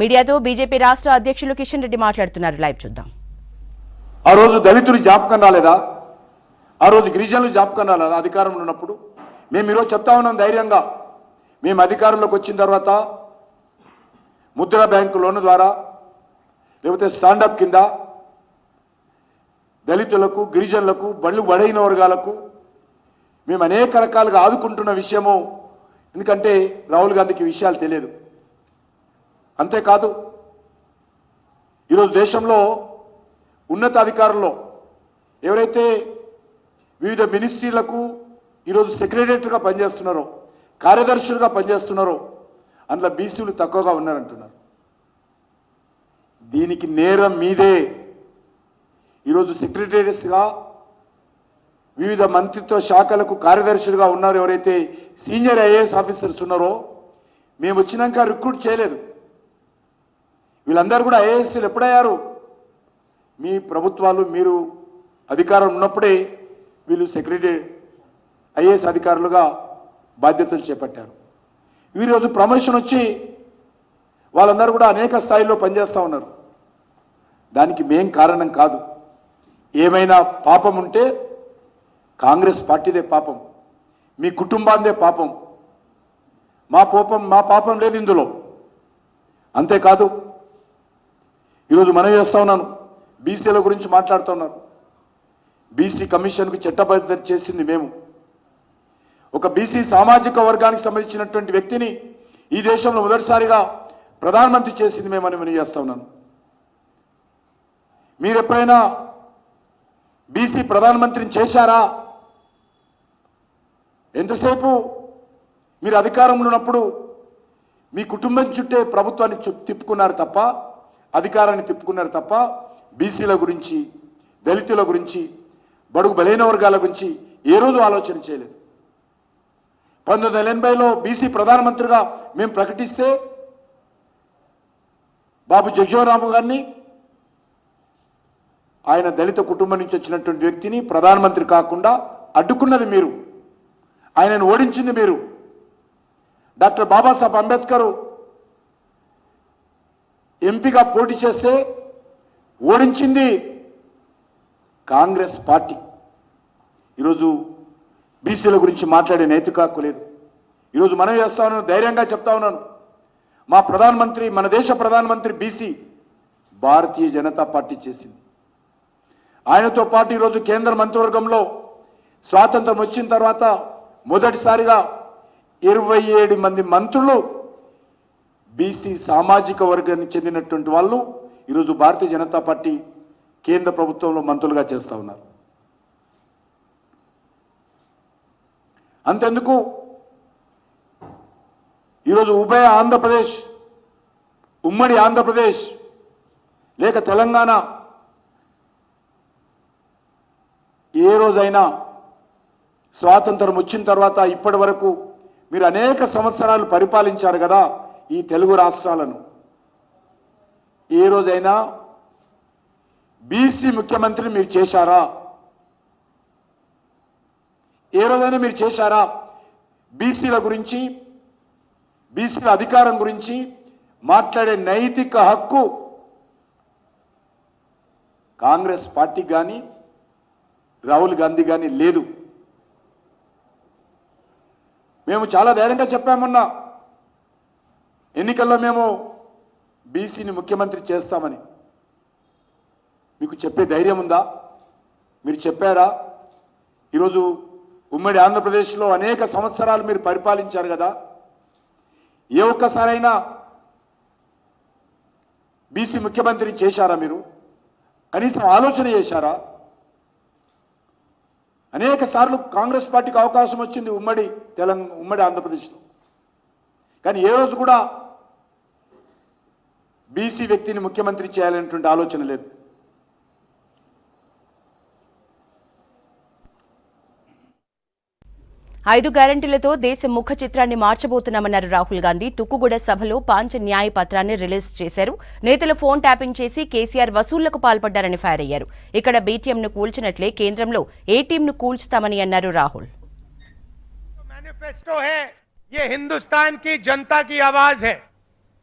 మీడియాతో బీజేపీ రాష్ట్ర అధ్యక్షులు కిషన్ రెడ్డి మాట్లాడుతున్నారు. లైవ్ చూద్దాం. ఆ రోజు దళితులు జాపకం రాలేదా? ఆ రోజు గిరిజనులు జాపకం రాలేదా అధికారంలో ఉన్నప్పుడు? మేము ఈరోజు చెప్తా ఉన్నాం ధైర్యంగా. మేము అధికారంలోకి వచ్చిన తర్వాత ముద్ర బ్యాంకు లోన్ ద్వారా లేకపోతే స్టాండప్ కింద దళితులకు గిరిజనులకు బళ్ళు బడైన వర్గాలకు మేము అనేక రకాలుగా ఆదుకుంటున్న విషయము. ఎందుకంటే రాహుల్ గాంధీకి విషయాలు తెలియదు. అంతేకాదు ఈరోజు దేశంలో ఉన్నతాధికారుల్లో ఎవరైతే వివిధ మినిస్ట్రీలకు ఈరోజు సెక్రటరియట్గా పనిచేస్తున్నారో కార్యదర్శులుగా పనిచేస్తున్నారో అందులో బీసీలు తక్కువగా ఉన్నారంటున్నారు. దీనికి నేరం మీదే ఈరోజు సెక్రటరీస్గా వివిధ మంత్రిత్వ శాఖలకు కార్యదర్శులుగా ఉన్నారు ఎవరైతే సీనియర్ ఐఏఎస్ ఆఫీసర్స్ ఉన్నారో మేము వచ్చినాక రిక్రూట్ చేయలేదు. వీళ్ళందరూ కూడా ఐఏఎస్లు ఎప్పుడయ్యారు? మీ ప్రభుత్వాలు మీరు అధికారం ఉన్నప్పుడే వీళ్ళు సెక్రటరీ ఐఏఎస్ అధికారులుగా బాధ్యతలు చేపట్టారు. ఈరోజు ప్రమోషన్ వచ్చి వాళ్ళందరూ కూడా అనేక స్థాయిలో పనిచేస్తూ ఉన్నారు. దానికి మేం కారణం కాదు. ఏమైనా పాపం ఉంటే కాంగ్రెస్ పార్టీదే పాపం మీ కుటుంబాందే పాపం. మా పాపం మా పాపం లేదు ఇందులో. అంతేకాదు ఈరోజు మనం చేస్తా ఉన్నాను. బీసీల గురించి మాట్లాడుతూ ఉన్నారు బీసీ కమిషన్కు చట్టబద్ధత చేసింది మేము. ఒక బీసీ సామాజిక వర్గానికి సంబంధించినటువంటి వ్యక్తిని ఈ దేశంలో మొదటిసారిగా ప్రధానమంత్రి చేసింది మేమని మనం చేస్తా ఉన్నాను. మీరు ఎప్పుడైనా బీసీ ప్రధానమంత్రిని చేశారా? ఎంతసేపు? మీరు అధికారంలో ఉన్నప్పుడు మీ కుటుంబం చుట్టే ప్రభుత్వాన్ని తిప్పుకున్నారు తప్ప అధికారాన్ని తిప్పుకున్నారు తప్ప బీసీల గురించి దళితుల గురించి బడుగు బలైన వర్గాల గురించి ఏ రోజు ఆలోచన చేయలేదు. పంతొమ్మిది వందల ఎనభైలో బీసీ ప్రధానమంత్రిగా మేము ప్రకటిస్తే బాబు జగజీవనరాము గారిని ఆయన దళిత కుటుంబం నుంచి వచ్చినటువంటి వ్యక్తిని ప్రధానమంత్రి కాకుండా అడ్డుకున్నది మీరు. ఆయనను ఓడించింది మీరు. డాక్టర్ బాబాసాహెబ్ అంబేద్కర్ ఎంపీగా పోటీ చేస్తే ఓడించింది కాంగ్రెస్ పార్టీ. ఈరోజు బీసీల గురించి మాట్లాడే నైతిక హక్కు లేదు. ఈరోజు మనం చేస్తా ఉన్నాను ధైర్యంగా చెప్తా ఉన్నాను. మా ప్రధానమంత్రి మన దేశ ప్రధానమంత్రి బీసీ భారతీయ జనతా పార్టీ చేసింది. ఆయనతో పాటు ఈరోజు కేంద్ర మంత్రివర్గంలో స్వాతంత్రం వచ్చిన తర్వాత మొదటిసారిగా ఇరవై ఏడు మంది మంత్రులు బీసీ సామాజిక వర్గానికి చెందినటువంటి వాళ్ళు ఈరోజు భారతీయ జనతా పార్టీ కేంద్ర ప్రభుత్వంలో మంత్రులుగా చేస్తూ ఉన్నారు. అంతెందుకు? ఈరోజు ఉభయ ఆంధ్రప్రదేశ్ ఉమ్మడి ఆంధ్రప్రదేశ్ లేక తెలంగాణ ఏ రోజైనా స్వాతంత్రం వచ్చిన తర్వాత ఇప్పటి వరకు మీరు అనేక సంవత్సరాలు పరిపాలించారు కదా ఈ తెలుగు రాష్ట్రాలను. ఏ రోజైనా బీసీ ముఖ్యమంత్రి మీరు చేశారా? ఏ రోజైనా మీరు చేశారా? బీసీల గురించి బీసీల అధికారం గురించి మాట్లాడే నైతిక హక్కు కాంగ్రెస్ పార్టీ కానీ రాహుల్ గాంధీ కానీ లేదు. మేము చాలా ధైర్యంగా చెప్పామన్నా ఎన్నికల్లో మేము బీసీని ముఖ్యమంత్రి చేస్తామని. మీకు చెప్పే ధైర్యం ఉందా? మీరు చెప్పారా? ఈరోజు ఉమ్మడి ఆంధ్రప్రదేశ్లో అనేక సంవత్సరాలు మీరు పరిపాలించారు కదా. ఏ ఒక్కసారైనా బీసీ ముఖ్యమంత్రిని చేశారా మీరు? కనీసం ఆలోచన చేశారా? అనేక సార్లు కాంగ్రెస్ పార్టీకి అవకాశం వచ్చింది ఉమ్మడి తెలంగాణ ఉమ్మడి ఆంధ్రప్రదేశ్లో. కానీ ఏ రోజు కూడా బీసీ వ్యక్తిని ముఖ్యమంత్రి చేయాలనేటువంటి ఆలోచన లేదు ఐదు గ్యారంటీలతో దేశ ముఖ చిత్రాన్ని మార్చబోతున్నామన్నారు రాహుల్ గాంధీ తుక్కుగూడ సభలో పాంచ న్యాయ పత్రాన్ని రిలీజ్ చేశారు నేతలు ఫోన్ ట్యాపింగ్ చేసి కేసీఆర్ వసూళ్లకు పాల్పడ్డారని ఫైర్ అయ్యారు ఇక్కడ బీటీఎంను కూల్చినట్లే కేంద్రంలో ఏటీఎంను కూల్చుతామని అన్నారు రాహుల్ मैनिफेस्टो है ये हिंदुस्तान की जनता की आवाज है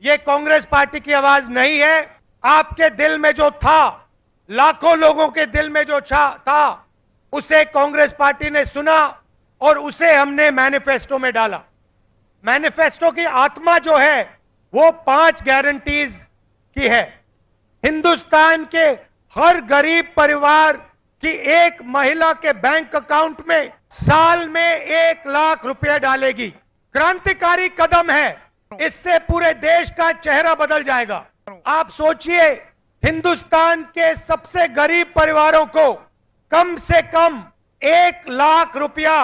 ये कांग्रेस पार्टी की आवाज़ नहीं है। आपके दिल में जो था, लाखों लोगों के दिल में जो छा, था, उसे कांग्रेस पार्टी ने सुना और उसे हमने मैनिफेस्टो में डाला। मैनिफेस्टो की आत्मा जो है, वो पाँच गारंटीज की है। हिंदुस्तान के हर गरीब परिवार की एक महिला के बैंक अकाउंट में साल में एक लाख रुपया डालेगी। क्रांतिकारी कदम है। इससे पूरे देश का चेहरा बदल जाएगा। आप सोचिए हिंदुस्तान के सबसे गरीब परिवारों को कम से कम एक लाख रुपया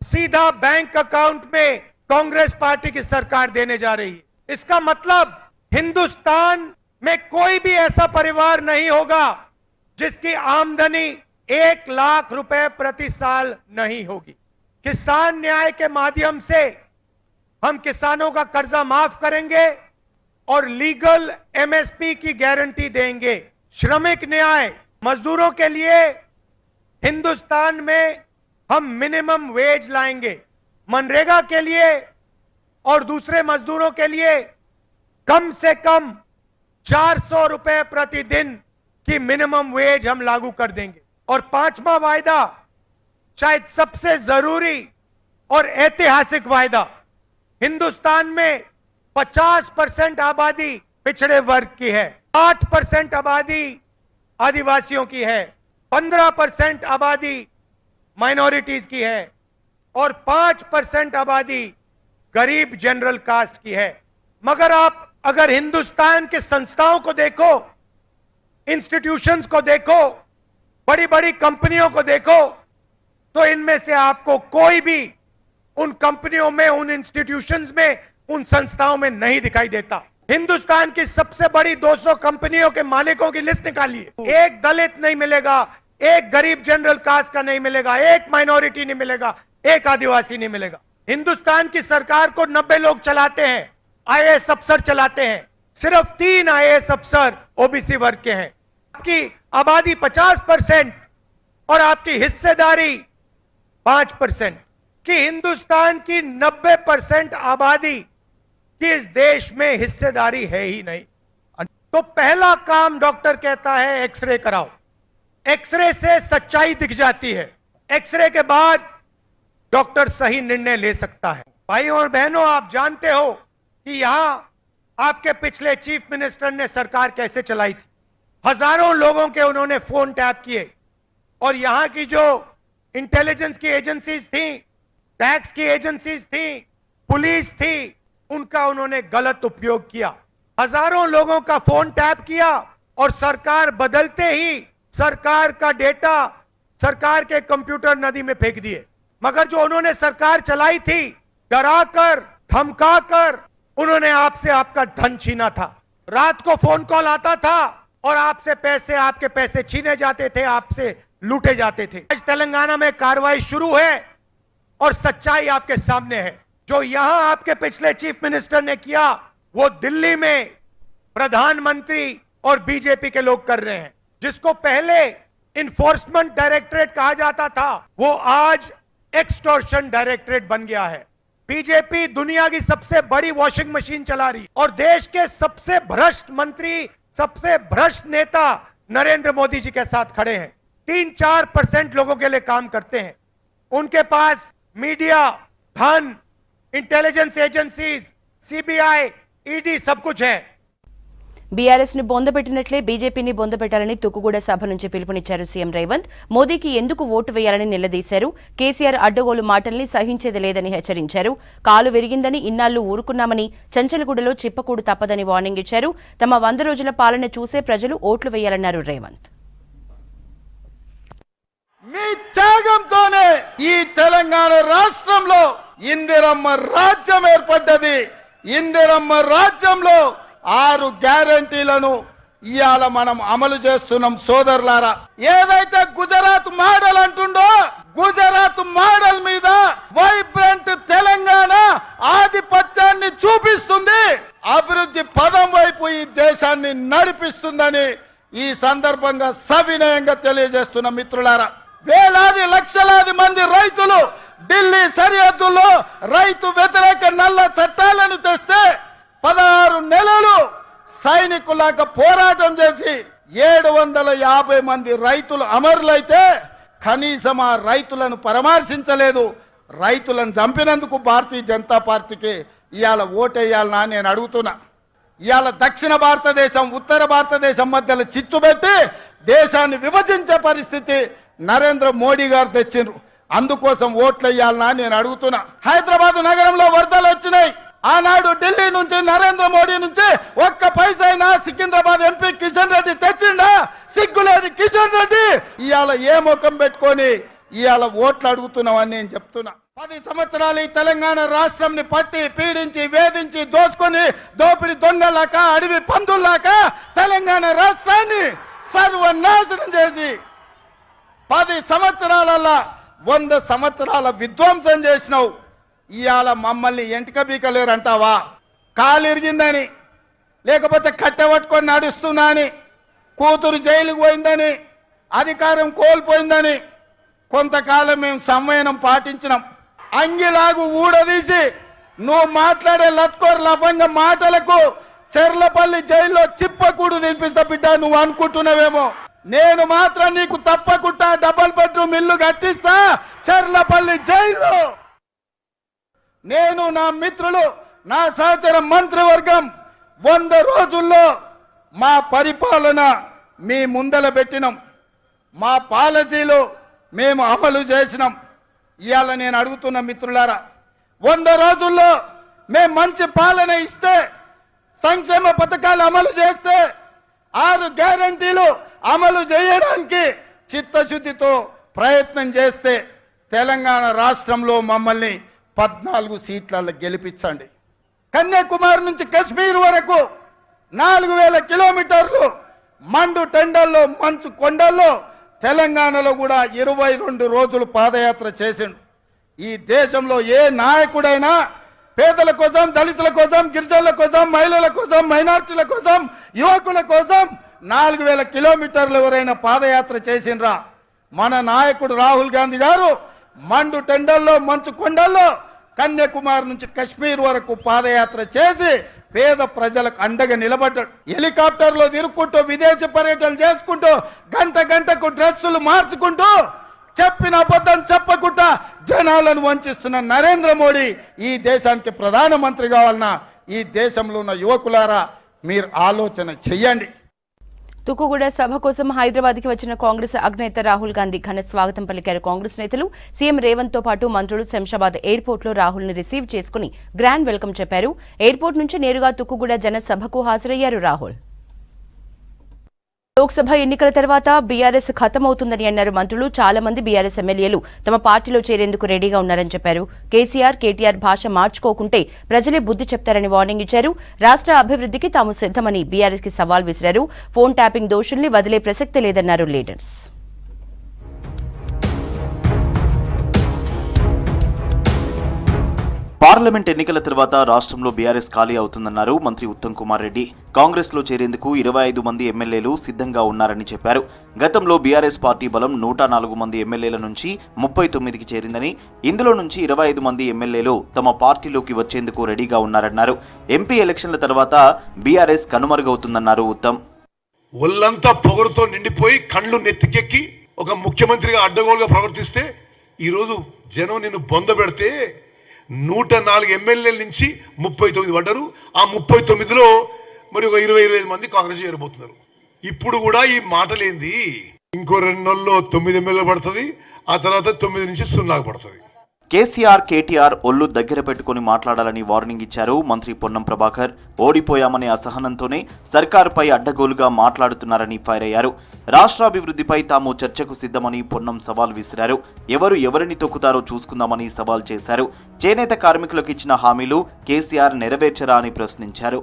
सीधा बैंक अकाउंट में कांग्रेस पार्टी की सरकार देने जा रही है। इसका मतलब हिंदुस्तान में कोई भी ऐसा परिवार नहीं होगा जिसकी आमदनी एक लाख रुपए प्रति साल नहीं होगी। किसान न्याय के माध्यम से हम किसानों का कर्जा माफ़ करेंगे और लीगल एमएसपी की गारंटी देंगे। श्रमिक न्याय, मजदूरों के लिए हिंदुस्तान में हम मिनिमम वेज लाएँगे। मनरेगा के लिए और दूसरे मजदूरों के लिए कम से कम 400 रुपए प्रतिदिन की मिनिमम वेज हम लागू कर देंगे। और पांचवा वायदा, शायद सबसे ज़रूरी और ऐतिहासिक वायदा हिंदुस्तान में 50 परसेंट आबादी पिछड़े वर्ग की है 8 परसेंट आबादी आदिवासियों की है 15 परसेंट आबादी माइनॉरिटीज की है और 5 परसेंट आबादी गरीब जनरल कास्ट की है। मगर आप अगर हिंदुस्तान के संस्थाओं को देखो इंस्टीट्यूशंस को देखो बड़ी बड़ी कंपनियों को देखो तो इनमें से आपको कोई भी उन कंपनियों में, उन इंस्टीट्यूशन में, उन संस्थाओं में नहीं दिखाई देता। हिंदुस्तान की सबसे बड़ी 200 कंपनियों के मालिकों की लिस्ट निकालिए एक दलित नहीं मिलेगा, एक गरीब जनरल कास्ट का नहीं मिलेगा, एक माइनॉरिटी नहीं मिलेगा, एक आदिवासी नहीं मिलेगा। हिंदुस्तान की सरकार को 90 लोग चलाते हैं आईएएस अफसर चलाते हैं। सिर्फ़ तीन आईएएस अफसर ओबीसी वर्ग के हैं। आपकी आबादी 50 परसेंट और आपकी हिस्सेदारी पाँच परसेंट। कि हिंदुस्तान की 90 परसेंट आबादी की इस देश में हिस्सेदारी है ही नहीं। तो पहला काम डॉक्टर कहता है, एक्सरे कराओ। एक्सरे से सच्चाई दिख जाती है। एक्सरे के बाद डॉक्टर सही निर्णय ले सकता है। भाइयों और बहनों, आप जानते हो कि यहाँ आपके पिछले चीफ मिनिस्टर ने सरकार कैसे चलाई थी। हज़ारों लोगों के उन्होंने फ़ोन टैप किए। और यहाँ की जो इंटेलिजेंस की एजेंसीज थी टैक्स की एजेंसीज थी, पुलिस थी, उनका उन्होंने गलत उपयोग किया। हज़ारों लोगों का फ़ोन टैप किया और सरकार बदलते ही सरकार का डेटा सरकार के कंप्यूटर नदी में फेंक दिए। मगर जो उन्होंने सरकार चलाई थी, डराकर, धमकाकर, उन्होंने आपसे आपका धन छीना था। रात को फ़ोन कॉल आता था और आपसे पैसे, आपके पैसे छीने जाते थे, आपसे लूटे जाते थे। आज तेलंगाना में कार्रवाई शुरू है। और सच्चाई आपके सामने है। जो यहाँ आपके पिछले चीफ मिनिस्टर ने किया, वो दिल्ली में प्रधानमंत्री और बीजेपी के लोग कर रहे हैं। जिसको पहले इन्फोर्समेंट डायरेक्टरेट कहा जाता था, वो आज एक्सटोर्शन डायरेक्टरेट बन गया है। बीजेपी दुनिया की सबसे बड़ी वॉशिंग मशीन चला रही और देश के सबसे भ्रष्ट मंत्री, सबसे भ्रष्ट नेता नरेंद्र मोदी जी के साथ खड़े हैं। तीन चार परसेंट लोगों के लिए काम करते हैं। उनके पास मीडिया धन इंटेलिजेंस एजेंसीज सीबीआई ईडी सब कुछ है బీఆర్ఎస్ ని బొందపెట్టినట్లే బీజేపీని బొందపెట్టాలని తుక్కుగూడ సభ నుంచి పిలుపునిచ్చారు సీఎం రేవంత్ మోదీకి ఎందుకు ఓటు వేయాలని నిలదీశారు కేసీఆర్ అడ్డగోలు మాటల్ని సహించేది లేదని హెచ్చరించారు కాలు విరిగిందని ఇన్నాళ్లు ఊరుకున్నామని చంచలగూడలో చిప్పకూడు తప్పదని వార్నింగ్ ఇచ్చారు తమ వంద రోజుల పాలన చూసే ప్రజలు ఓట్లు వేయాలన్నారు రేవంత్ మీ త్యాగంతోనే ఈ తెలంగాణ రాష్ట్రంలో ఇందిరమ్మ రాజ్యం ఏర్పడ్డది. ఇందిరమ్మ రాజ్యంలో ఆరు గ్యారంటీలను ఇవాళ మనం అమలు చేస్తున్నాం సోదరులారా. ఏదైతే గుజరాత్ మోడల్ అంటుండో గుజరాత్ మోడల్ మీద వైబ్రెంట్ తెలంగాణ ఆధిపత్యాన్ని చూపిస్తుంది. అభివృద్ధి పదం వైపు ఈ దేశాన్ని నడిపిస్తుందని ఈ సందర్భంగా సవినయంగా తెలియజేస్తున్న మిత్రులారా. వేలాది లక్షలాది మంది రైతులు ఢిల్లీ సరిహద్దుల్లో రైతు వ్యతిరేక నల్ల చట్టాలను తెస్తే పదహారు నెలలు సైనికులాగా పోరాటం చేసి ఏడు వందల యాభై మంది రైతులు అమరులైతే కనీసం ఆ రైతులను పరామర్శించలేదు. రైతులను చంపినందుకు భారతీయ జనతా పార్టీకి ఇవాళ ఓటేయాలనా నేను అడుగుతున్నా. ఇవాళ దక్షిణ భారతదేశం ఉత్తర భారతదేశం మధ్యలో చిచ్చు పెట్టి దేశాన్ని విభజించే పరిస్థితి నరేంద్ర మోడీ గారు తెచ్చిండ్రు. అందుకోసం ఓట్లు వేయాలనా నేను అడుగుతున్నా. హైదరాబాద్ నగరంలో వరదలు వచ్చినాయి. ఆనాడు ఢిల్లీ నుంచి నరేంద్ర మోడీ నుంచి ఒక్క పైసైనా సికింద్రాబాద్ ఎంపీ కిషన్ రెడ్డి తెచ్చిండా? సిగ్గులేని కిషన్ రెడ్డి! ఇవాళ ఏ ముఖం పెట్టుకొని ఇవాళ ఓట్లు అడుగుతున్నామని నేను చెప్తున్నా. పది సంవత్సరాలు ఈ తెలంగాణ రాష్ట్రంని పట్టి పీడించి వేధించి దోసుకొని దోపిడి దొంగలాక అడవి పందుల్లాక తెలంగాణ రాష్ట్రాన్ని సర్వనాశనం చేసి పది సంవత్సరాలల్లా వంద సంవత్సరాల విధ్వంసం చేసినావు. ఇవాళ మమ్మల్ని ఎంటిక బీకలేరంటావా? కాలు ఇరిగిందని లేకపోతే కట్టె పట్టుకొని నడుస్తున్నా అని కూతురు జైలుకు పోయిందని అధికారం కోల్పోయిందని కొంతకాలం మేము సంవయనం పాటించినాం. అంగిలాగు ఊడదీసి నువ్వు మాట్లాడే లత్కోర్ లఫంగ మాటలకు చెర్లపల్లి జైల్లో చిప్పకూడు తినిపిస్తా బిడ్డ నువ్వు అనుకుంటున్నావేమో. నేను మాత్రం నీకు తప్పకుండా డబల్ బెడ్రూమ్ ఇల్లు కట్టిస్తా చెర్లపల్లి జైల్లో. నేను నా మిత్రులు నా సహచర మంత్రివర్గం వంద రోజుల్లో మా పరిపాలన మీ ముందల పెట్టినాం. మా పాలసీలు మేము అమలు చేసినాం. ఇవాళ నేను అడుగుతున్న మిత్రులారా వంద రోజుల్లో మేము మంచి పాలన ఇస్తే సంక్షేమ పథకాలు అమలు చేస్తే ఆరు గ్యారంటీలు అమలు చేయడానికి చిత్తశుద్ధితో ప్రయత్నం చేస్తే తెలంగాణ రాష్ట్రంలో మమ్మల్ని పద్నాలుగు సీట్లలో గెలిపించండి. కన్యాకుమారి నుంచి కశ్మీర్ వరకు నాలుగు వేల కిలోమీటర్లు మండు టెండల్లో మంచు కొండల్లో తెలంగాణలో కూడా ఇరవై రెండు రోజులు పాదయాత్ర చేసిండు. ఈ దేశంలో ఏ నాయకుడైనా పేదల కోసం దళితుల కోసం గిరిజనుల కోసం మహిళల కోసం మైనార్టీల కోసం యువకుల కోసం నాలుగు వేల కిలోమీటర్లు ఎవరైనా పాదయాత్ర చేసిండ్రా? మన నాయకుడు రాహుల్ గాంధీ గారు మండు టెండల్లో మంచు కొండల్లో కన్యాకుమారి నుంచి కశ్మీర్ వరకు పాదయాత్ర చేసి పేద ప్రజలకు అండగా నిలబడ్డాడు హెలికాప్టర్లో తిరుక్కుంటూ విదేశీ పర్యటన చేసుకుంటూ గంట గంటకు డ్రెస్సులు మార్చుకుంటూ చెప్పిన అబద్ధం చెప్పకుండా జనాలను వంచిస్తున్న నరేంద్ర మోడీ ఈ దేశానికి ప్రధానమంత్రి కావాలన్నా ఈ దేశంలో ఉన్న యువకులారా మీరు ఆలోచన చెయ్యండి. తుక్కుగూడ సభ కోసం హైదరాబాద్కి వచ్చిన కాంగ్రెస్ అగ్నేత రాహుల్ గాంధీ ఘన స్వాగతం పలికారు కాంగ్రెస్ నేతలు. సీఎం రేవంత్తో పాటు మంత్రులు శంషాబాద్ ఎయిర్పోర్ట్లో రాహుల్ని రిసీవ్ చేసుకుని గ్రాండ్ వెల్కమ్ చెప్పారు. ఎయిర్పోర్ట్ నుంచి నేరుగా తుక్కుగూడ జన సభకు హాజరయ్యారు రాహుల్. లోక్సభ ఎన్నికల తర్వాత బీఆర్ఎస్ ఖతమవుతుందని అన్నారు మంత్రులు. చాలా మంది బీఆర్ఎస్ ఎమ్మెల్యేలు తమ పార్టీలో చేరేందుకు రెడీగా ఉన్నారని చెప్పారు. కేసీఆర్ కేటీఆర్ భాష మార్చుకోకుంటే ప్రజలే బుద్ధి చెప్తారని వార్నింగ్ ఇచ్చారు. రాష్ట్ర అభివృద్ధికి తాము సిద్దమని బీఆర్ఎస్కి సవాల్ విసిరారు. ఫోన్ ట్యాపింగ్ దోషుల్ని వదిలే ప్రసక్తి లేదన్నారు లీడర్స్. పార్లమెంట్ ఎన్నికల తర్వాత రాష్ట్రంలో బీఆర్ఎస్ ఖాళీ అవుతుందన్నారు మంత్రి ఉత్తమ్ కుమార్ రెడ్డి. కాంగ్రెస్లో చేరేందుకు ఇరవై ఐదు మంది ఎమ్మెల్యేలు సిద్ధంగా ఉన్నారని చెప్పారు. గతంలో బీఆర్ఎస్ పార్టీ బలం నూట నాలుగు మంది ఎమ్మెల్యేల నుంచి ముప్పై తొమ్మిదికి చేరిందని ఇందులో నుంచి ఇరవై ఐదు మంది ఎమ్మెల్యేలు తమ పార్టీలోకి వచ్చేందుకు రెడీగా ఉన్నారన్నారు. ఎంపీ ఎలక్షన్ల తర్వాత బీఆర్ఎస్ కనుమరుగవుతుందన్నారు ఉత్తమ్. ఒళ్ళంతా పొగరుతో నిండిపోయి కళ్ళు నెత్తికెక్కి ఒక ముఖ్యమంత్రిగా అడ్డగోలుగా ప్రవర్తిస్తే ఈరోజు జనం నిన్ను బొందబెడితే నూట నాలుగు ఎమ్మెల్యేల నుంచి ముప్పై తొమ్మిది పడ్డరు. ఆ ముప్పై తొమ్మిదిలో మరి ఒక ఇరవై ఇరవై ఐదు మంది కాంగ్రెస్ చేరబోతున్నారు. ఇప్పుడు కూడా ఈ మాటలేంది? ఇంకో రెండు నెలల్లో తొమ్మిది ఎమ్మెల్యేలు పడుతుంది ఆ తర్వాత తొమ్మిది నుంచి సున్నాకు పడుతుంది. కేసీఆర్ కేటీఆర్ ఒళ్ళు దగ్గర పెట్టుకుని మాట్లాడాలని వార్నింగ్ ఇచ్చారు మంత్రి పొన్నం ప్రభాకర్. ఓడిపోయామనే అసహనంతోనే సర్కారుపై అడ్డగోలుగా మాట్లాడుతున్నారని ఫైర్ అయ్యారు. రాష్ట్రాభివృద్ధిపై తాము చర్చకు సిద్ధమని పొన్నం సవాల్ విసిరారు. ఎవరు ఎవరిని తొక్కుతారో చూసుకుందామని సవాల్ చేశారు. చేనేత కార్మికులకు ఇచ్చిన హామీలు కేసీఆర్ నెరవేర్చరా అని ప్రశ్నించారు.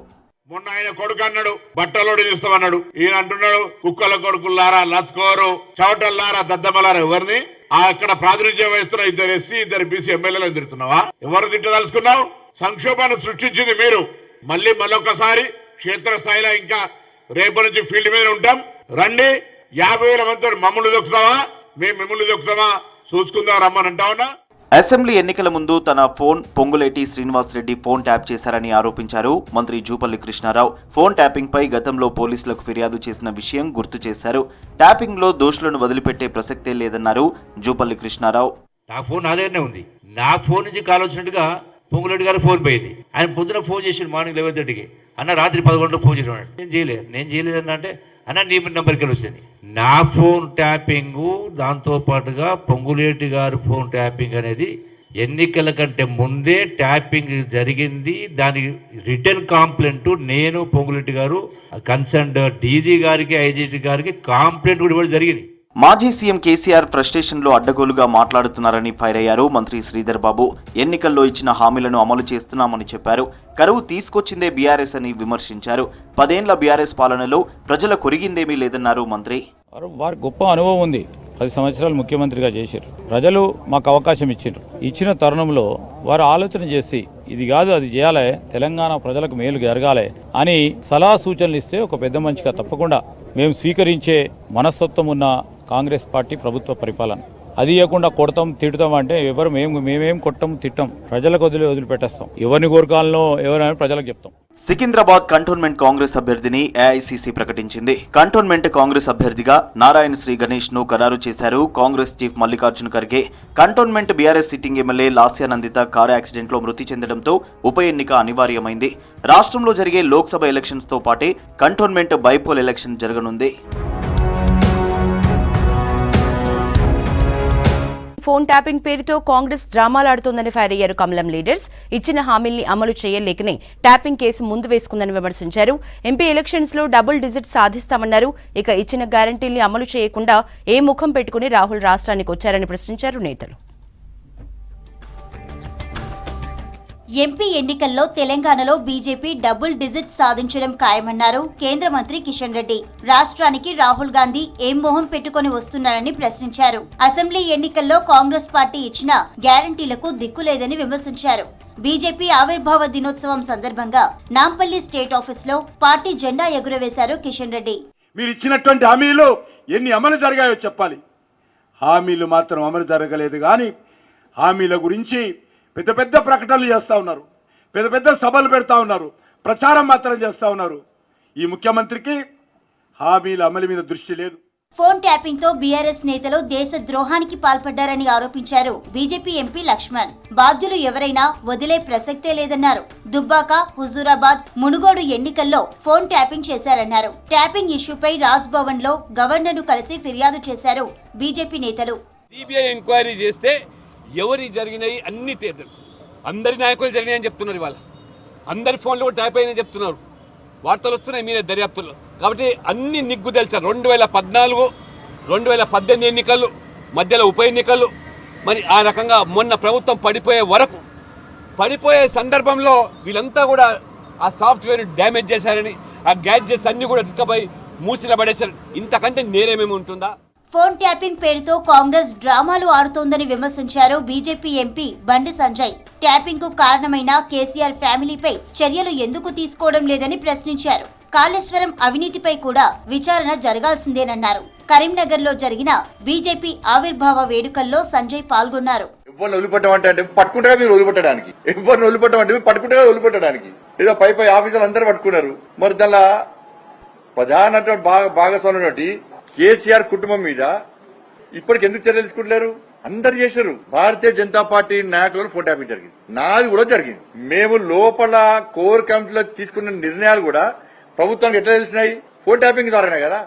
మొన్న ఆయన కొడుకు అన్నాడు బట్టలోడి చూస్తామన్నాడు ఈయన అంటున్నాడు కుక్కల కొడుకులారా లత్కోరు చవటల్లారా దద్దమలారా ఎవరిని? అక్కడ ప్రాతినిధ్యం వహిస్తున్న ఇద్దరు ఎస్సీ ఇద్దరు బీసీ ఎమ్మెల్యేలు ఎదురుతున్నావా ఎవరు తిట్టదలుచుకున్నావు? సంక్షోభాన్ని సృష్టించింది మీరు. మళ్ళీ మళ్ళొకసారి క్షేత్రస్థాయిలో ఇంకా రేపు నుంచి ఫీల్డ్ మీద ఉంటాం. రండి యాభై వేల మంది మమ్మల్ని దొక్కుతావా? మేము మిమ్మల్ని దొక్కుతామా? చూసుకుందాం రమ్మని అంటావునా అసెంబ్లీ ఎన్నికల ముందు తన phone Ponguleti Srinivasareddy phone tap చేశారని ఆరోపించారు. మంత్రి జూపల్లి కృష్ణారావు ఫోన్ ట్యాపింగ్ పై గతంలో పోలీసులకు ఫిర్యాదు చేసిన విషయం గుర్తు చేశారు. ట్యాపింగ్లో దోషులను వదిలిపెట్టే ప్రసక్తే లేదన్నారు జూపల్లి కృష్ణారావు. నా ఫోన్ నా దగ్గరనే ఉంది. నా ఫోన్ నుంచి కాల్ వచ్చినట్టుగా పొంగులెడ్డి గారు ఫోన్ పోయింది. ఆయన పొద్దున ఫోన్ చేసి మార్నింగ్ లెవెన్ థర్టీకి. అన్న రాత్రి పదకొండులో ఫోన్ చేసిన నేను చేయలేదు నేను చేయలేదు అంటే అన్న నీ నెంబర్కి వచ్చింది నా ఫోన్ ట్యాపింగ్ దాంతో పాటుగా పొంగులేటి గారి ఫోన్ ట్యాపింగ్ అనేది ఎన్నికల కంటే ముందే ట్యాపింగ్ జరిగింది. దానికి రిటర్న్ కాంప్లైంట్ నేను పొంగులేటి గారు కన్సర్న్ డీజీ గారికి ఐజీటీ గారికి కాంప్లైంట్ కూడా ఇవ్వడం జరిగింది. మాజీ సీఎం కేసీఆర్ ఫ్రస్ట్రేషన్లో అడ్డగోలుగా మాట్లాడుతున్నారని ఫైర్ అయ్యారు. మంత్రి శ్రీధర్ బాబు ఎన్నికల్లో ఇచ్చిన హామీలను అమలు చేస్తున్నామని చెప్పారు. కరువు తీసుకొచ్చిందే బీఆర్ఎస్ అని విమర్శించారు. పదేండ్ల బీఆర్ఎస్ పాలనలో ప్రజల కొరిగిందేమీ లేదన్నారు మంత్రి. వారు వారి గొప్ప అనుభవం ఉంది. పది సంవత్సరాలు ముఖ్యమంత్రిగా చేశారు. ప్రజలు మాకు అవకాశం ఇచ్చిండ్రు. ఇచ్చిన తరుణంలో వారు ఆలోచన చేసి ఇది కాదు అది చేయాలి తెలంగాణ ప్రజలకు మేలు జరగాలి అని సలహా సూచనలు ఇస్తే ఒక పెద్ద మంచిగా తప్పకుండా మేము స్వీకరించే మనస్తత్వం ఉన్న కాంగ్రెస్ పార్టీ ప్రభుత్వ పరిపాలన. అది ఇవ్వకుండా కొడతాం తిడతాం అంటే ఎవరు మేము మేమేం కొట్టం తిట్టం. ప్రజలకు వదిలి వదిలిపెట్టేస్తాం. ఎవరిని కోరుకాలనో ఎవరైనా ప్రజలకు చెప్తాం. సికింద్రాబాద్ కంటోన్మెంట్ కాంగ్రెస్ అభ్యర్థిని ఏఐసీసీ ప్రకటించింది. కంటోన్మెంట్ కాంగ్రెస్ అభ్యర్థిగా నారాయణ శ్రీ గణేష్ను ఖరారు చేశారు Congress chief Mallikarjuna Kharge. Cantonment BRS sitting MLA Lasyanandita car యాక్సిడెంట్లో మృతి చెందడంతో ఉప ఎన్నిక అనివార్యమైంది. రాష్ట్రంలో జరిగే లోక్సభ ఎలక్షన్స్తో పాటే కంటోన్మెంట్ బైపోల్ ఎలక్షన్ జరగనుంది. ఫోన్ ట్యాపింగ్ పేరుతో కాంగ్రెస్ డ్రామాలాడుతోందని ఫైర్ అయ్యారు కమలం లీడర్స్. ఇచ్చిన హామీల్ని అమలు చేయలేకనే ట్యాపింగ్ కేసు ముందు వేసుకుందని విమర్శించారు. ఎంపీ ఎలక్షన్స్లో డబుల్ డిజిట్ సాధిస్తామన్నారు. ఇక ఇచ్చిన గ్యారంటీల్ని అమలు చేయకుండా ఏ ముఖం పెట్టుకుని రాహుల్ రాష్ట్రానికి వచ్చారని ప్రశ్నించారు నేతలు. ఎంపీ ఎన్నికల్లో తెలంగాణలో బీజేపీ డబుల్ డిజిట్ సాధించడం ఖాయమన్నారు కేంద్ర మంత్రి కిషన్ రెడ్డి. రాష్ట్రానికి రాహుల్ గాంధీ ఏం మొహం పెట్టుకుని వస్తున్నారని ప్రశ్నించారు. అసెంబ్లీ ఎన్నికల్లో కాంగ్రెస్ పార్టీ ఇచ్చిన గ్యారంటీలకు దిక్కులేదని విమర్శించారు. బీజేపీ ఆవిర్భావ దినోత్సవం సందర్భంగా నాంపల్లి స్టేట్ ఆఫీస్లో పార్టీ జెండా ఎగురవేశారు కిషన్ రెడ్డి. మీరు ఇచ్చినటువంటి హామీలు ఎన్ని అమలు జరిగాయో చెప్పాలి. హామీలు మాత్రం అమలు జరగలేదు కానీ హామీల గురించి పెద్ద పెద్ద ప్రకటనలు చేస్తూ ఉన్నారు. పెద్ద పెద్ద సభలు పెడతా ఉన్నారు. ప్రచారం మాత్రం చేస్తూ ఉన్నారు. ఈ ముఖ్యమంత్రికి హామీల అమలు మీద దృష్టి లేదు. ఫోన్ ట్యాపింగ్తో బీఆర్ఎస్ నేతలు దేశ ద్రోహానికి పాల్పడ్డారని ఆరోపించారు బీజేపీ ఎంపీ లక్ష్మణ్. బాధ్యులు ఎవరైనా వదిలే ప్రసక్తే లేదన్నారు. దుబ్బాక హుజూరాబాద్ మునుగోడు ఎన్నికల్లో ఫోన్ ట్యాపింగ్ చేశారన్నారు. ట్యాపింగ్ ఇష్యూపై రాజ్ భవన్లో గవర్నర్ను కలిసి ఫిర్యాదు చేశారు బీజేపీ నేతలు. సిబిఐ ఎంక్వైరీ చేస్తే ఎవరి జరిగినాయి అన్ని తేదలు అందరి నాయకులు జరిగినాయని చెప్తున్నారు ఇవాళ. అందరి ఫోన్లు కూడా టైప్ అయ్యాయని చెప్తున్నారు. వార్తలు వస్తున్నాయి మీరే దర్యాప్తుల్లో. కాబట్టి అన్ని నిగ్గు తెలిసారు రెండు వేల పద్నాలుగు రెండు వేల పద్దెనిమిది ఎన్నికలు మధ్యలో ఉప ఎన్నికలు. మరి ఆ రకంగా మొన్న ప్రభుత్వం పడిపోయే వరకు పడిపోయే సందర్భంలో వీళ్ళంతా కూడా ఆ సాఫ్ట్వేర్ డ్యామేజ్ చేశారని ఆ గ్యాడ్జెట్స్ అన్నీ కూడా తీసుకుపోయి మూసిలబడేశారు. ఇంతకంటే నేరేమేమి ఉంటుందా? ఫోన్ ట్యాపింగ్ పేరుతో కాంగ్రెస్ డ్రామాలు ఆడుతోందని విమర్శించారు బీజేపీ ఎంపీ బండి సంజయ్. ట్యాపింగ్కు కారణమైన కేసీఆర్ ఫ్యామిలీపై చర్యలు ఎందుకు తీసుకోవడం లేదని ప్రశ్నించారు. కాళేశ్వరం అవినీతిపై కూడా విచారణ జరగాల్సిందేనన్నారు. కరీంనగర్లో జరిగిన బీజేపీ ఆవిర్భావ వేడుకల్లో సంజయ్ పాల్గొన్నారు. ఎవరిని వదిలిపెట్టమంటే పట్టుకుంటే మీరు వదిలిపెట్టడానికి ఎవరిని వదిలిపెట్టమంటే పట్టుకుంటే వదిలిపెట్టడానికి ఏదో పై పై ఆఫీసర్లు అందరూ పట్టుకున్నారు. మరి దానిలో ప్రధాన భాగ భాగస్వామి కేసీఆర్ కుటుంబం మీద ఇప్పటికి ఎందుకు చర్యలు తీసుకుంటలేరు? అందరు చేశారు. భారతీయ జనతా పార్టీ నాయకులను ఫోన్ ట్యాపింగ్ జరిగింది. నాది కూడా జరిగింది. మేము లోపల కోర్ కమిటీలో తీసుకున్న నిర్ణయాలు కూడా ప్రభుత్వానికి ఎట్లా తెలిసినాయి? ఫోన్ ట్యాపింగ్ ద్వారానే కదా.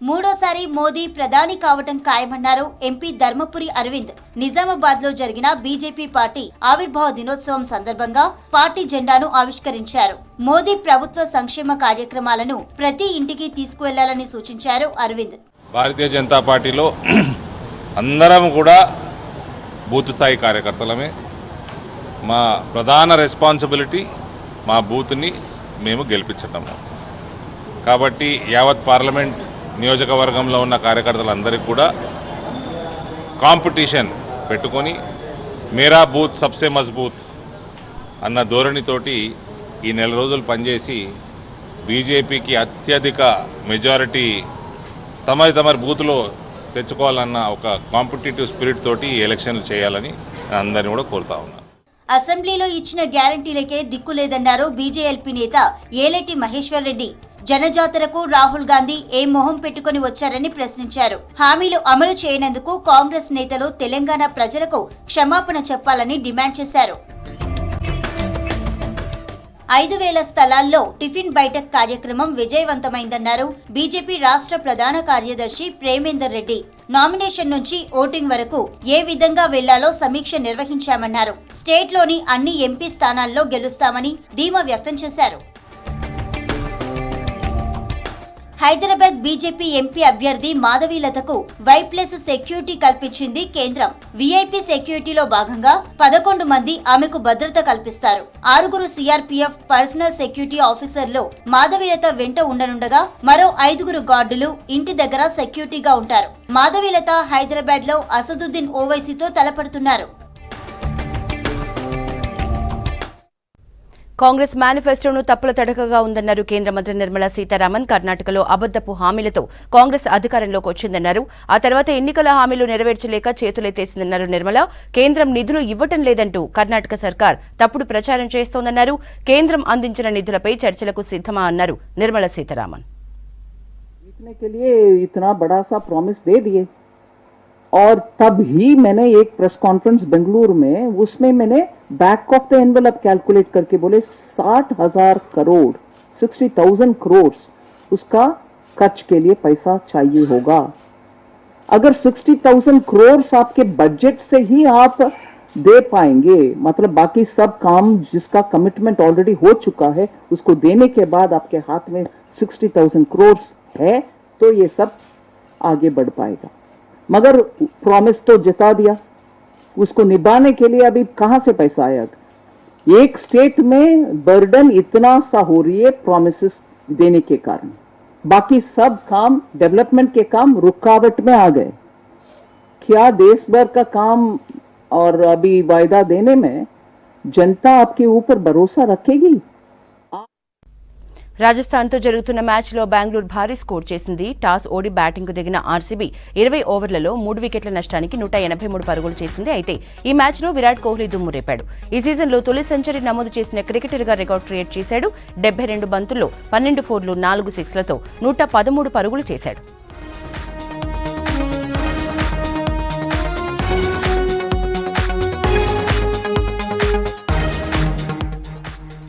మూడోసారి మోదీ ప్రధాని కావటం ఖాయమన్నారు ఎంపీ ధర్మపురి అరవింద్. నిజామాబాద్లో జరిగిన బీజేపీ పార్టీ ఆవిర్భావ దినోత్సవం సందర్భంగా పార్టీ జెండాను ఆవిష్కరించారు. మోదీ ప్రభుత్వ సంక్షేమ కార్యక్రమాలను ప్రతి ఇంటికి తీసుకువెళ్ళాలని సూచించారు అరవింద్. భారతీయ జనతా పార్టీలో అందరం కూడా బూత్ స్థాయి కార్యకర్తలమే. మా ప్రధాన రెస్పాన్సిబిలిటీ మా బూత్ని మేము గెలిపించటము కాబట్టి యావత్ పార్లమెంట్ నియోజకవర్గంలో ఉన్న కార్యకర్తలందరికీ కూడా కాంపిటీషన్ పెట్టుకొని మేరా బూత్ సబ్సే మజ్బూత్ అన్న ధోరణితోటి ఈ నెల రోజులు పనిచేసి బీజేపీకి అత్యధిక మెజారిటీ తమరి తమరి బూత్లో తెచ్చుకోవాలన్న ఒక కాంపిటేటివ్ స్పిరిట్ తోటి ఎలక్షన్లు చేయాలని అందరిని కూడా కోరుతా ఉన్నాను అసెంబ్లీలో ఇచ్చిన గ్యారంటీలకే దిక్కులేదన్నారు బీజేఎల్పీ నేత ఏలటి మహేశ్వర్ రెడ్డి. జనజాతరకు రాహుల్ గాంధీ ఏ మొహం పెట్టుకుని వచ్చారని ప్రశ్నించారు. హామీలు అమలు చేయనందుకు కాంగ్రెస్ నేతలు తెలంగాణ ప్రజలకు క్షమాపణ చెప్పాలని డిమాండ్ చేశారు. ఐదు వేల స్థలాల్లో టిఫిన్ బైఠక్ కార్యక్రమం విజయవంతమైందన్నారు. బీజేపీ రాష్ట్ర ప్రధాన కార్యదర్శి ప్రేమేందర్ రెడ్డి. నామినేషన్ నుంచి ఓటింగ్ వరకు ఏ విధంగా వెళ్ళాలో సమీక్ష నిర్వహించామన్నారు. స్టేట్లోని అన్ని ఎంపీ స్థానాల్లో గెలుస్తామని ధీమా వ్యక్తం చేశారు. హైదరాబాద్ బీజేపీ ఎంపీ అభ్యర్థి మాధవీలతకు వైప్లెస్ సెక్యూరిటీ కల్పించింది కేంద్రం. వీఐపీ సెక్యూరిటీలో భాగంగా పదకొండు మంది ఆమెకు భద్రత కల్పిస్తారు. ఆరుగురు సీఆర్పీఎఫ్ పర్సనల్ సెక్యూరిటీ ఆఫీసర్లు మాధవీలత వెంట ఉండనుండగా మరో ఐదుగురు గార్డులు ఇంటి దగ్గర సెక్యూరిటీగా ఉంటారు. మాధవీలత హైదరాబాద్లో అసదుద్దీన్ ఓవైసీతో తలపడుతున్నారు. కాంగ్రెస్ మేనిఫెస్టోను తప్పుల తడకగా ఉందన్నారు కేంద్ర మంత్రి నిర్మలా సీతారామన్. కర్ణాటకలో అబద్దపు హామీలతో కాంగ్రెస్ అధికారంలోకి వచ్చిందన్నారు. ఆ తర్వాత ఎన్నికల హామీలు నెరవేర్చలేక చేతులెత్తేసిందన్నారు నిర్మల. కేంద్రం నిధులు ఇవ్వటం లేదంటూ కర్ణాటక సర్కార్ తప్పుడు ప్రచారం చేస్తోందన్నారు. కేంద్రం అందించిన నిధులపై చర్చలకు సిద్ధమా అన్నారు నిర్మలా సీతారామన్. ఇతనా బడా సా ప్రామిస్ దే దియే और तब ही मैंने एक प्रेस कॉन्फ्रेंस बेंगलुरु में, उसमें मैंने back of the envelope calculate करके बोले साठ हज़ार करोड़ सिक्सटी थाउज़ेंड करोड़ उसका खर्च के लिए पैसा चाहिए होगा। अगर सिक्सटी थाउज़ेंड करोड़ आपके बजट से ही आप दे पाएँगे मतलब बाकी सब काम जिसका कमिटमेंट ऑलरेडी हो चुका है, उसको देने के बाद आपके हाथ में सिक्सटी थाउज़ेंड करोड़ है तो ये सब आगे बढ़ पाएगा। मगर प्रॉमिस तो जता दिया। उसको निभाने के लिए अभी कहाँ से पैसा आएगा एक स्टेट में बर्डन इतना सा हो रही है प्रोमिस देने के कारण। बाकी सब काम डेवलपमेंट के काम रुकावट में आ गए। क्या देश भर का काम और अभी वायदा देने में जनता आपके ऊपर भरोसा रखेगी? రాజస్థాన్తో జరుగుతున్న మ్యాచ్లో బెంగళూరు భారీ స్కోర్ చేసింది. టాస్ ఓడి బ్యాటింగ్కు దిగిన ఆర్సీబీ ఇరవై ఓవర్లలో మూడు వికెట్ల నష్టానికి నూట ఎనభై మూడు పరుగులు చేసింది. అయితే ఈ మ్యాచ్లో విరాట్ కోహ్లీ దుమ్ము రేపాడు. ఈ సీజన్లో తొలి సెంచరీ నమోదు చేసిన క్రికెటర్గా రికార్డు క్రియేట్ చేశాడు. డెబ్బై రెండు బంతుల్లో పన్నెండు ఫోర్లు నాలుగు సిక్స్లతో నూట పదమూడు పరుగులు చేశాడు.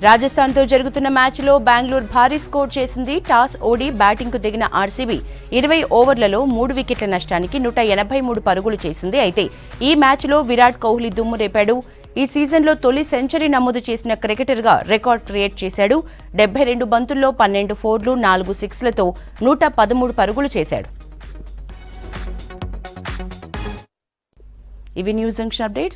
రాజస్థాన్తో జరుగుతున్న మ్యాచ్లో బెంగళూరు భారీ స్కోర్ చేసింది. టాస్ ఓడి బ్యాటింగ్కు దిగిన ఆర్సీబీ ఇరవై ఓవర్లలో మూడు వికెట్ల నష్టానికి నూట ఎనభై మూడు పరుగులు చేసింది. అయితే ఈ మ్యాచ్లో విరాట్ కోహ్లీ దుమ్ము రేపాడు. ఈ సీజన్లో తొలి సెంచరీ నమోదు చేసిన క్రికెటర్గా రికార్డ్ క్రియేట్ చేశాడు. డెబ్బై రెండు బంతుల్లో పన్నెండు ఫోర్లు నాలుగు సిక్స్లతో నూట పదమూడు పరుగులు చేశాడు. ఇవి న్యూస్ జంక్షన్ అప్డేట్స్.